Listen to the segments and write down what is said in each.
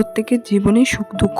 প্রত্যেকের জীবনে সুখ দুঃখ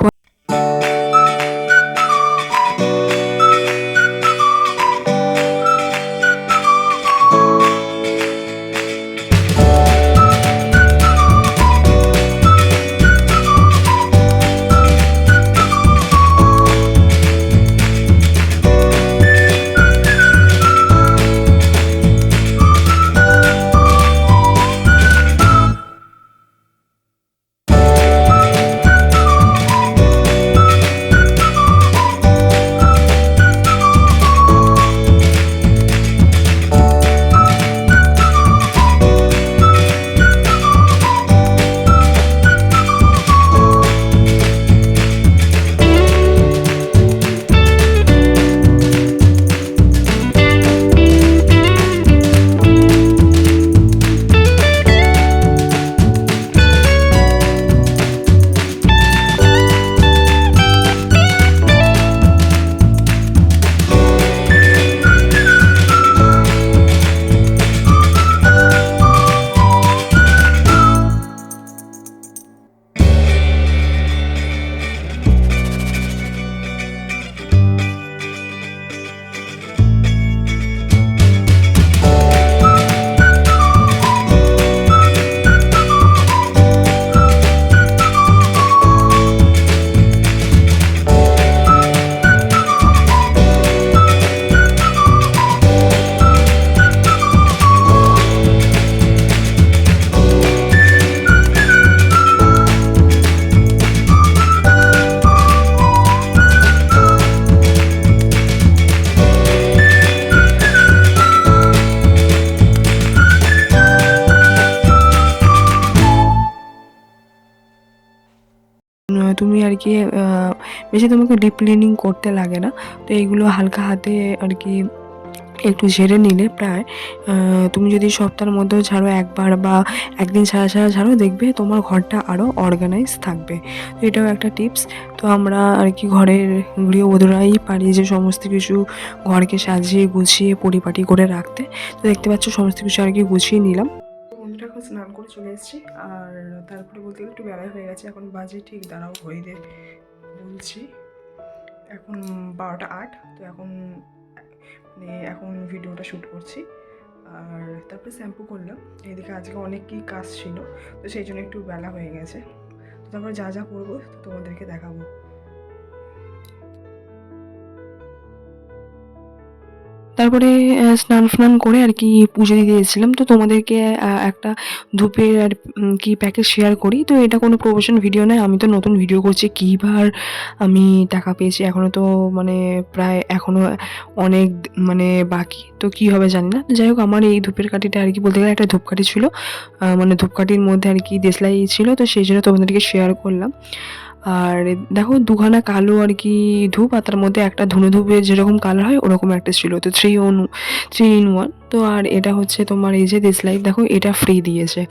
আর কি বেশি তোমাকে ডিপ ক্লিনিং করতে লাগে না। তো এইগুলো হালকা হাতে আর কি একটু ঝেড়ে নিলে প্রায় তুমি যদি সপ্তাহের মধ্যেও ঝাড়ো একবার বা একদিন ছাড়া ছাড়া ঝাড়ো দেখবে তোমার ঘরটা আরও অর্গানাইজ থাকবে। তো এটাও একটা টিপস তো আমরা আর কি ঘরের গৃহবধূরাই পারি যে সমস্ত কিছু ঘরকে সাজিয়ে গুছিয়ে পরিপাটি করে রাখতে। তো দেখতে পাচ্ছ, সমস্ত কিছু আর কি গুছিয়ে নিলাম। এখন স্নান করে চলে এসেছি। আর তারপরে বলতে গেলে একটু বেলায় হয়ে গেছে, এখন বাজে ঠিক দাঁড়াও ঘড়িতে বলছি। এখন বারোটা আট, তো এখন মানে এখন ভিডিওটা শ্যুট করছি। আর তারপরে শ্যাম্পু করলাম। এদিকে আজকে অনেক কি কাজ ছিল, তো সেই জন্য একটু বেলা হয়ে গেছে। তো তারপরে যা যা করব তোমাদেরকে দেখাবো। তারপরে স্নান ফ্নান করে আর কি পুজো দিতে এসেছিলাম। তো তোমাদেরকে একটা ধূপের আর কি প্যাকেজ শেয়ার করি। তো এটা কোনো প্রমোশন ভিডিও নয়। আমি তো নতুন ভিডিও করছি। কীবার আমি টাকা পেয়েছি এখনও তো মানে প্রায় এখনও অনেক মানে বাকি। তো কী হবে জানি না। যাই হোক, আমার এই ধূপের কাঠিটা আর কি বলতে গেলে একটা ধূপকাঠি ছিল। মানে ধূপকাঠির মধ্যে আর কি দেশলাই ছিল। তো সেই জন্য তোমাদেরকে শেয়ার করলাম। আর দেখো দুখানা কালো আর কি ধূপ, আর তার মধ্যে একটা ধুনো ধূপের যেরকম কালার হয়, ওরকম একটা ছিল। তো three on three in one তো আর এটা হচ্ছে তোমার এই যে দিস লাইট দেখো এটা ফ্রি দিয়েছে।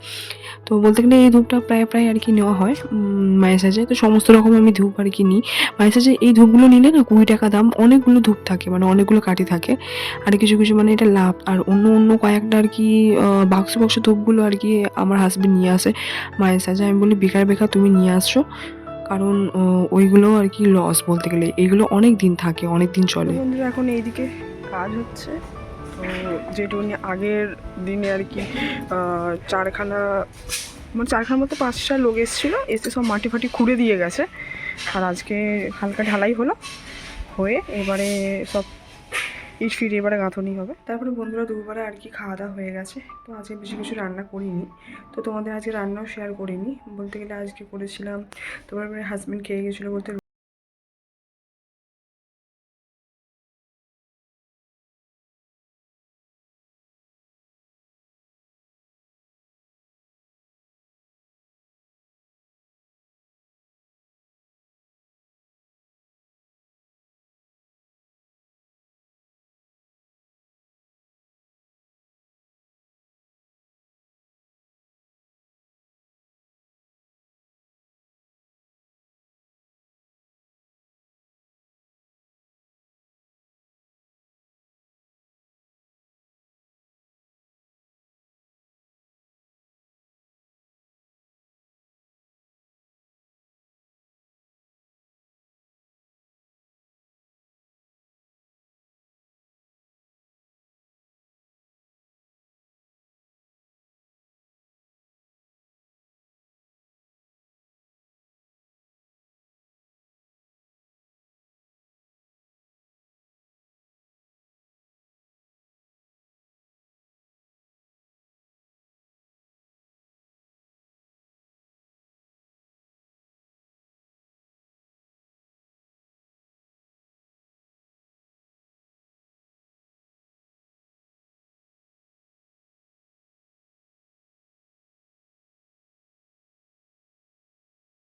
তো বলতে গেলে এই ধূপটা প্রায় প্রায় আর কি নেওয়া হয় মায়ের সাজে। তো সমস্ত রকম আমি ধূপ আর কি নিই। মায়ের সাজে এই ধূপগুলো নিলে না কুড়ি টাকা দাম অনেকগুলো ধূপ থাকে মানে অনেকগুলো কাঠি থাকে। আর কিছু কিছু মানে এটা লাভ। আর অন্য অন্য কয়েকটা আর কি বাক্স বাক্স ধূপগুলো আর কি আমার হাজবেন্ড নিয়ে আসে মায়ের সাজে। আমি বলি বেকার বেকার তুমি নিয়ে আসছো। কারণ ওইগুলো আর কি লস বলতে গেলে। এইগুলো অনেক দিন থাকে, অনেক দিন চলে। বন্ধুরা, এখন এইদিকে কাজ হচ্ছে। যেটুকুনি আগের দিনে আর কি চারখানা মানে চারখানার মতো পাঁচটা লোক এসেছিল, এসে সব মাটি ফাটি খুঁড়ে দিয়ে গেছে। আর আজকে হালকা ঢালাই হলো, হয়ে এবারে সব ইট ফিট এবারে গাঁথনি হবে। তারপরে বন্ধুরা দুপুরে আর কি খাওয়া দাওয়া হয়ে গেছে। তো আজকে বেশি কিছু রান্না করিনি। তো তোমাদের আজকে রান্নাও শেয়ার করিনি। বলতে গেলে আজকে করেছিলাম তোমার হাজব্যান্ড খেয়ে গেছিল বলতে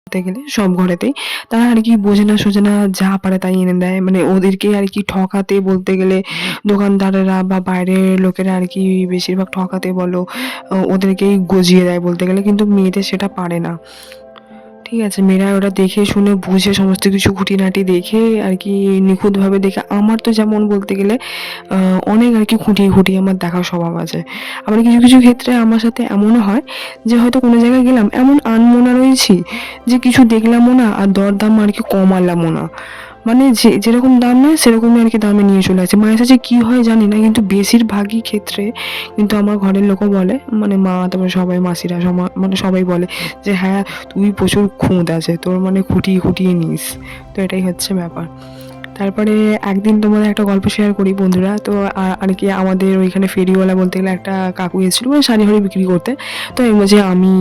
বলতে গেলে, সব ঘরেতেই। তারা আর কি বোঝে না, সোজে না, যা পারে তাই এনে দেয়। মানে ওদেরকে আর কি ঠকাতে বলতে গেলে, দোকানদারেরা বা বাইরের লোকেরা আর কি বেশিরভাগ ঠকাতে বলো ওদেরকেই গজিয়ে দেয় বলতে গেলে। কিন্তু মেয়েদের সেটা পারে না। ঠিক আছে, মেয়েরা ওরা দেখে শুনে বুঝে সমস্ত কিছু খুঁটিনাটি দেখে আর কি নিখুঁতভাবে দেখে। আমার তো যেমন বলতে গেলে অনেক আর কি খুঁটিয়ে খুঁটিয়ে আমার দেখার স্বভাব আছে। আবার কিছু কিছু ক্ষেত্রে আমার সাথে এমনও হয় যে হয়তো কোনো জায়গায় গেলাম, এমন আনমোনা রয়েছি যে কিছু দেখলামও না আর দরদাম আর কি কমালামও না। মানে যে, যেরকম দাম নেয়, সেরকমই আর কি দামে নিয়ে চলে আসে। মায়ের সাথে কী হয় জানি না, কিন্তু বেশিরভাগই ক্ষেত্রে কিন্তু আমার ঘরের লোকও বলে মানে মা, তারপরে সবাই মাসিরা মানে সবাই বলে যে হ্যাঁ তুই প্রচুর খুঁত আছে, তোর মানে খুঁটিয়ে খুঁটিয়ে নিস। তো এটাই হচ্ছে ব্যাপার। তারপরে একদিন তোমাদের একটা গল্প শেয়ার করি বন্ধুরা। তো আর কি আমাদের ওইখানে ফেরিওয়ালা বলতে গেলে একটা কাকু এসেছিল মানে শাড়ি ফাড়ি বিক্রি করতে। তো আমি বলছি, আমি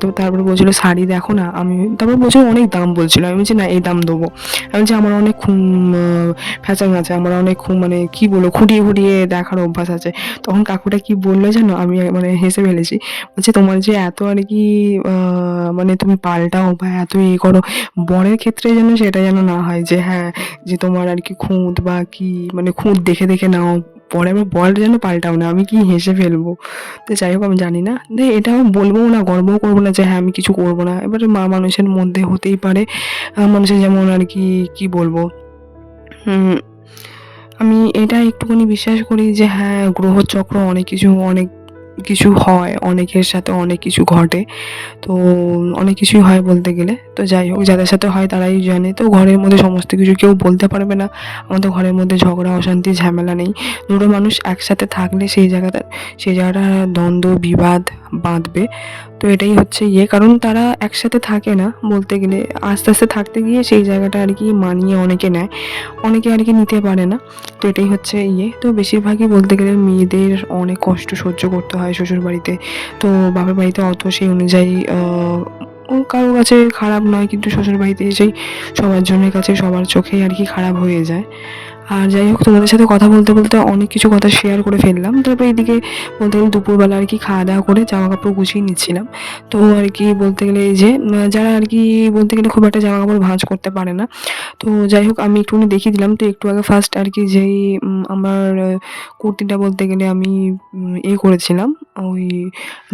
তো তারপরে বলছিল, শাড়ি দেখো না, আমি তারপর বলছিল, অনেক দাম বলছিল। আমি বলছি, না, এই দাম দেবো। আমি বলছি, আমার অনেক ফ্যাচাং আছে, আমার অনেক মানে কি বলব, খুঁটিয়ে খুঁটিয়ে দেখার অভ্যাস আছে। তখন কাকুটা কি বলল জানো, আমি মানে হেসে ফেলেছি। বলছে, তোমার যে এত আর কি মানে তুমি পাল্টাও বা এত ইয়ে করো, বরের ক্ষেত্রে যেন সেটা যেন না হয় যে হ্যাঁ যে তোমার আর কি খুঁত বা কি মানে খুঁত দেখে দেখে নাও, পরে আমার বর যেন পাল্টাও না, আমি কি হেসে ফেলব? তো যাই হোক, আমি জানি না। যে এটা আমি বলব না, গর্বও করব না যে হ্যাঁ আমি কিছু করব না। এবারে মা মানুষের মধ্যে হতেই পারে মানুষের যেমন আর কি কি বলব? আমি এটা একটুখানি বিশ্বাস করি যে হ্যাঁ গ্রহচক্র অনেক কিছু, অনেক কিছু হয়, অনেকের সাথে অনেক কিছু ঘটে। তো অনেক কিছুই হয় বলতে গেলে। তো যাই হোক, যাদের সাথে হয় তারাই জানে। তো ঘরের মধ্যে সমস্ত কিছু কেউ বলতে পারবে না। আমাদের ঘরের মধ্যে ঝগড়া, অশান্তি, ঝামেলা নেই। দুটো মানুষ একসাথে থাকলে সেই জায়গাটা সেই জায়গাটা দ্বন্দ্ব, বিবাদ বাঁধবে। তো এটাই হচ্ছে ইয়ে। কারণ তারা একসাথে থাকে না বলতে গেলে। আস্তে আস্তে থাকতে গিয়ে সেই জায়গাটা আর কি মানিয়ে অনেকে নেয়। অনেকে আর কি নিতে পারে না। তো এটাই হচ্ছে ইয়ে। তো বেশিরভাগই বলতে গেলে মেয়েদের অনেক কষ্ট সহ্য করতে হয় শ্বশুর বাড়িতে তো বাবার বাড়িতে অত সেই অনুযায়ী কারোর কাছে খারাপ নয়, কিন্তু শ্বশুর বাড়িতে এসেই সবার জনের কাছে সবার চোখেই আর কি খারাপ হয়ে যায়। আর যাই হোক, তোমাদের সাথে কথা বলতে বলতে অনেক কিছু কথা শেয়ার করে ফেললাম। তারপরে এদিকে বলতে গেলে দুপুরবেলা আর কি খাওয়া দাওয়া করে জামা কাপড় গুছিয়ে নিচ্ছিলাম। তো আর কি বলতে গেলে এই যে যারা আর কি বলতে গেলে খুব একটা জামা কাপড় ভাঁজ করতে পারে না। তো যাই হোক, আমি একটুখানি দেখিয়ে দিলাম। তো একটু আগে ফার্স্ট আর কি যেই আমার কুর্তিটা বলতে গেলে আমি এ করেছিলাম। ওই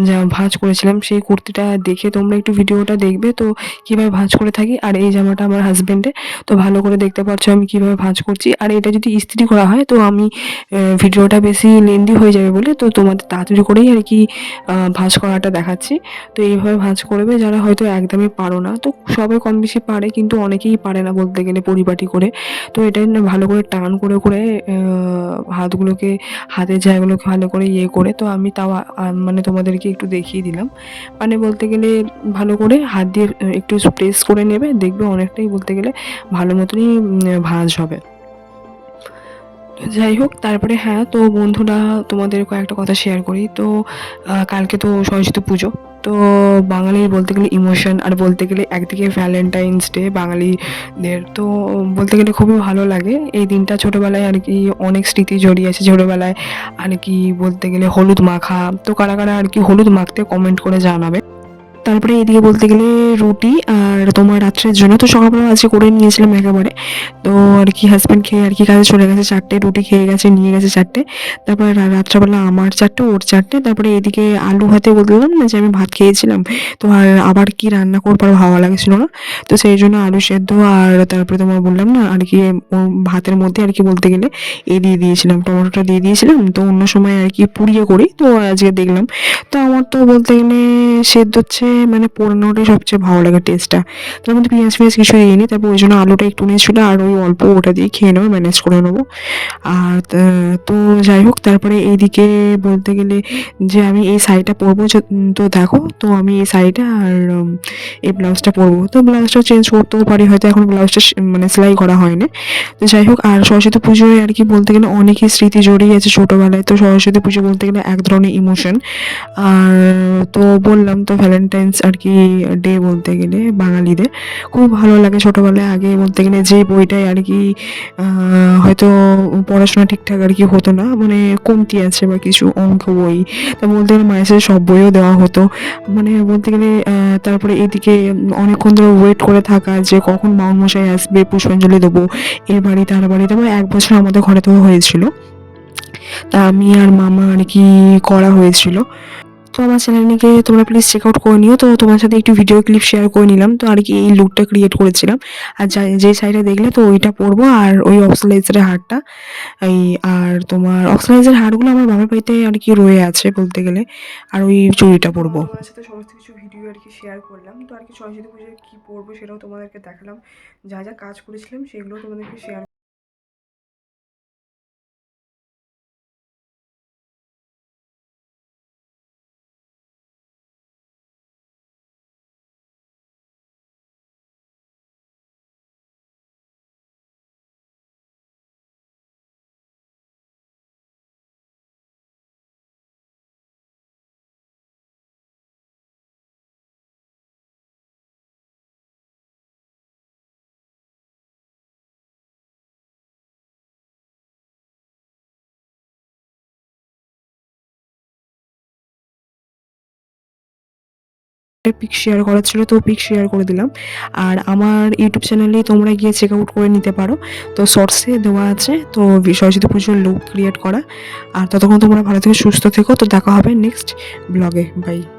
যা ভাঁজ করেছিলাম সেই কুর্তিটা দেখে তোমরা একটু ভিডিওটা দেখবে। তো কীভাবে ভাঁজ করে থাকি? আর এই জামাটা আমার হাজবেন্ডে তো ভালো করে দেখতে পাচ্ছ আমি কীভাবে ভাঁজ করছি। আর এটা যদি ইস্ত্রি করা হয়, তো আমি ভিডিওটা বেশি লেন্দি হয়ে যাবে বলে তো তোমাদের তাড়াতাড়ি করেই আর কি ভাঁজ করাটা দেখাচ্ছি। তো এইভাবে ভাঁজ করবে যারা হয়তো একদমই পারো না। তো সবাই কম বেশি পারে কিন্তু অনেকেই পারে না বলতে গেলে পরিপাটি করে। তো এটা ভালো করে টান করে করে হাতগুলোকে, হাতের জায়গাগুলোকে ভালো করে ইয়ে করে। তো আমি তাও মানে তোমাদেরকে একটু দেখিয়ে দিলাম। মানে বলতে গেলে ভালো করে হাত দিয়ে একটু প্রেস করে নেবে, দেখবে অনেকটাই বলতে গেলে ভালো মতনই ভাঁজ হবে। যাই হোক, তারপরে হ্যাঁ তো বন্ধুরা, তোমাদের কয়েকটা কথা শেয়ার করি। তো কালকে তো সরস্বতী পুজো। তো বাঙালির বলতে গেলে ইমোশন আর বলতে গেলে একদিকে ভ্যালেন্টাইন্স ডে বাঙালিদের। তো বলতে গেলে খুবই ভালো লাগে। এই দিনটা ছোটোবেলায় আর কি অনেক স্মৃতি জড়িয়ে আছে। ছোটোবেলায় আর কি বলতে গেলে হলুদ মাখা। তো কারা কারা আর কি হলুদ মাখতে কমেন্ট করে জানাবে। তারপরে এদিকে বলতে গেলে রুটি আর তোমার রাত্রের জন্য তো সকালবেলা আজকে করে নিয়েছিলাম একেবারে। তো আর কি হাজব্যান্ড খেয়ে আর কি কাজে চলে গেছে, চারটে রুটি খেয়ে গেছে, নিয়ে গেছে চারটে। তারপরে রাত্রেবেলা আমার চারটে, ওর চারটে। তারপরে এদিকে আলু ভাতে বললাম না যে আমি ভাত খেয়েছিলাম। তো আর আবার কি রান্না করব আর ভালো লাগছিল না। তো সেই জন্য আলু সেদ্ধ আর তারপরে তোমার বললাম না আর কি ভাতের মধ্যে আর কি বলতে গেলে এ দিয়ে দিয়েছিলাম, টমেটোটা দিয়ে দিয়েছিলাম। তো অন্য সময় আর কি পুড়িয়ে করি। তো আজকে দেখলাম। তো আমার তো বলতে গেলে সেদ্ধ হচ্ছে মানে পোড়ানোটাই সবচেয়ে ভালো লাগে টেস্টটা তার মধ্যে পেঁয়াজ পেঁয়াজ কিছু দিইনি, তারপর ওই জন্য আলুটা একটু নিয়েছিল আর ওই অল্প ওটা দিয়ে খেয়ে নেব ম্যানেজ করে নেব। আর তা- যাই হোক, তারপরে এইদিকে বলতে গেলে যে আমি এই শাড়িটা পরবো তো দেখো, তো আমি এই শাড়িটা আর এই ব্লাউজটা পরবো। তো ব্লাউজটা চেঞ্জ করতেও পারি, হয়তো এখন ব্লাউজটা মানে সেলাই করা হয়নি। তো যাই হোক, আর সরস্বতী পুজোয় আর কি বলতে গেলে অনেকই স্মৃতি জড়িয়ে আছে ছোটোবেলায়। তো সরস্বতী পুজো বলতে গেলে এক ধরনের ইমোশন আর, তো বললাম তো ভ্যালেন্টাইন্স ইন্ডিপেন্ডেন্স আর কি ডে বলতে গেলে, বাঙালিদের। খুব ভালো লাগে ছোটোবেলায় আগে বলতে গেলে যে বইটাই আর কি হয়তো পড়াশোনা ঠিকঠাক আর কি হতো না। মানে কমতি আছে বা কিছু অঙ্ক বই। তা বলতে গেলে মায়ের সাথে সব বইও দেওয়া হতো। মানে বলতে গেলে তারপরে এদিকে অনেকক্ষণ ধরে ওয়েট করে থাকা যে কখন মাউন মশাই আসবে, পুষ্পাঞ্জলি দেবো এর বাড়ি, তার বাড়ি। মানে এক বছর আমাদের ঘরে তো হয়েছিল। তা আমি আর মামা আর কি করা হয়েছিল। তো আমার চ্যানেলকে তোমরা প্লিজ চেক আউট করে নিও। তো তোমার সাথে একটু ভিডিও ক্লিপ শেয়ার করে নিলাম। তো আর কি এই লুকটা ক্রিয়েট করেছিলাম। আর যা সাইডে দেখলে তো ওইটা পরবো আর ওই অক্সিলাইজারের হারটা। এই আর তোমার অক্সিলাইজার হারগুলো আমার বাবার বাড়িতে আর কি রয়ে আছে বলতে গেলে। আর ওই চুড়িটা পরবো। সাথে সমস্ত কিছু ভিডিও আর কি শেয়ার করলাম। তো আর কি সরস্বতী পুজোয় কী পরবো সেটাও তোমাদেরকে দেখালাম। যা যা কাজ করেছিলাম সেগুলো তোমাদেরকে শেয়ার পিক শেয়ার করার ছিল, তো পিক শেয়ার করে দিলাম। আর আমার ইউটিউব চ্যানেলে তোমরা গিয়ে চেক আউট করে নিতে পারো। তো শর্টসে দেওয়া আছে, তো সরস্বতী পুজোর লুক ক্রিয়েট করা। আর ততক্ষণ তোমরা ভালো থেকে, সুস্থ থেকো, তো দেখা হবে নেক্সট ব্লগে বাই